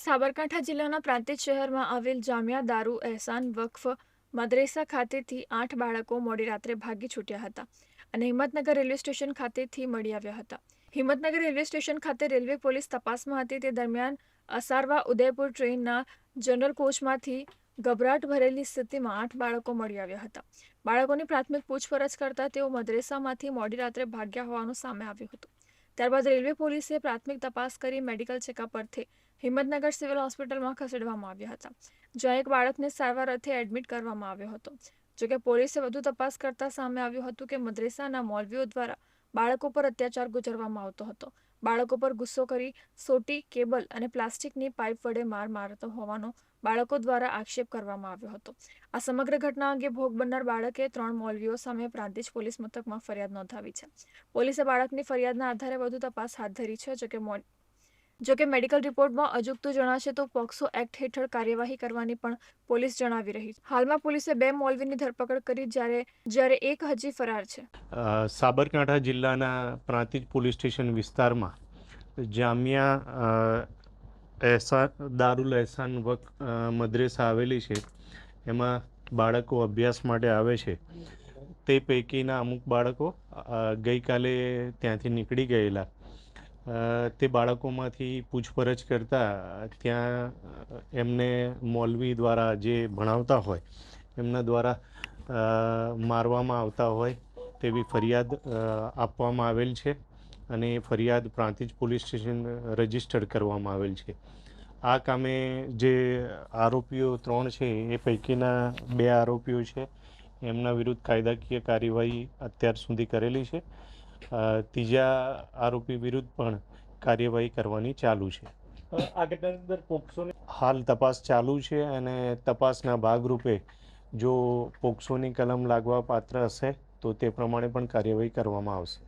સાબરકાંઠા જિલ્લાના પ્રાંતિજ શહેરમાં આવેલ જામિયા દારૂ એહસાન વકફ મદ્રેસા ખાતેથી આઠ બાળકો મોડી રાત્રે ભાગી છૂટ્યા હતા અને હિંમતનગર રેલવે સ્ટેશન ખાતેથી મળી આવ્યા હતા. હિંમતનગર રેલવે સ્ટેશન ખાતે રેલવે પોલીસ તપાસમાં હતી. તે દરમિયાન અસારવા ઉદયપુર ટ્રેનના જનરલ કોચમાંથી ગભરાટ ભરેલી સ્થિતિમાં આઠ બાળકો મળી આવ્યા હતા. બાળકોની પ્રાથમિક પૂછપરછ કરતા તેઓ મદ્રેસામાંથી મોડી રાત્રે ભાગ્યા હોવાનું સામે આવ્યું હતું. ત્યારબાદ રેલવે પોલીસે પ્રાથમિક તપાસ કરી મેડિકલ ચેકઅપ અર્થે હિંમતનગર સિવિલ હોસ્પિટલમાં ખસેડવામાં આવ્યા હતા, જ્યાં એક બાળકને સારવાર અર્થે એડમિટ કરવામાં આવ્યો હતો. જોકે પોલીસે વધુ તપાસ કરતા સામે આવ્યું હતું કે મદ્રેસાના મોલવીઓ દ્વારા બાળકો પર અત્યાચાર ગુજરવામાં આવતો હતો. બાળકો પર ગુસ્સો કરી સોટી, કેબલ અને પ્લાસ્ટિકની પાઇપ વડે માર મારતો હોવાનો બાળકો દ્વારા આક્ષેપ કરવામાં આવ્યો હતો. આ સમગ્ર ઘટના અંગે ભોગ બનનાર બાળકે ત્રણ મૌલવીઓ સામે પ્રાંતિજ પોલીસ મથકમાં ફરિયાદ નોંધાવી છે. પોલીસે બાળકની ફરિયાદના આધારે વધુ તપાસ હાથ ધરી છે, જોકે જોકે મેડિકલ રિપોર્ટમાં અજુગતું જણાશે તો પોક્સો એક્ટ હેઠળ કાર્યવાહી કરવાની પણ પોલીસ જણાવી રહી છે. હાલમાં પોલીસે બે મોલવીની ધરપકડ કરી જ્યારે જ્યારે એક હજી ફરાર છે. સાબરકાંઠા જિલ્લાના પ્રાંતિજ પોલીસ સ્ટેશન વિસ્તારમાં જામિયા એહસાન, દારુલ એહસાન વક મદ્રેસા આવેલી છે. એમાં બાળકો અભ્યાસ માટે આવે છે. તે પૈકીના અમુક બાળકો ગઈકાલે ત્યાંથી નીકળી ગયેલા. તે બાળકોમાંથી પૂછપરછ કરતાં ત્યાં એમને મૌલવી દ્વારા જે ભણાવતા હોય, એમના દ્વારા મારવામાં આવતા હોય તેવી ફરિયાદ આપવામાં આવેલ છે અને એ ફરિયાદ પ્રાંતિજ પોલીસ સ્ટેશન રજીસ્ટર્ડ કરવામાં આવેલ છે. આ કામે જે આરોપીઓ ત્રણ છે, એ પૈકીના બે આરોપીઓ છે. એમના વિરુદ્ધ કાયદાકીય કાર્યવાહી અત્યાર સુધી કરેલી છે. ત્રીજા આરોપી વિરુદ્ધ પણ કાર્યવાહી કરવાની ચાલુ છે. આ ઘટનાની અંદર પોક્સોની હાલ તપાસ ચાલુ છે અને તપાસના ભાગરૂપે જો પોક્સોની કલમ લાગવા પાત્ર હશે તો તે પ્રમાણે પણ કાર્યવાહી કરવામાં આવશે.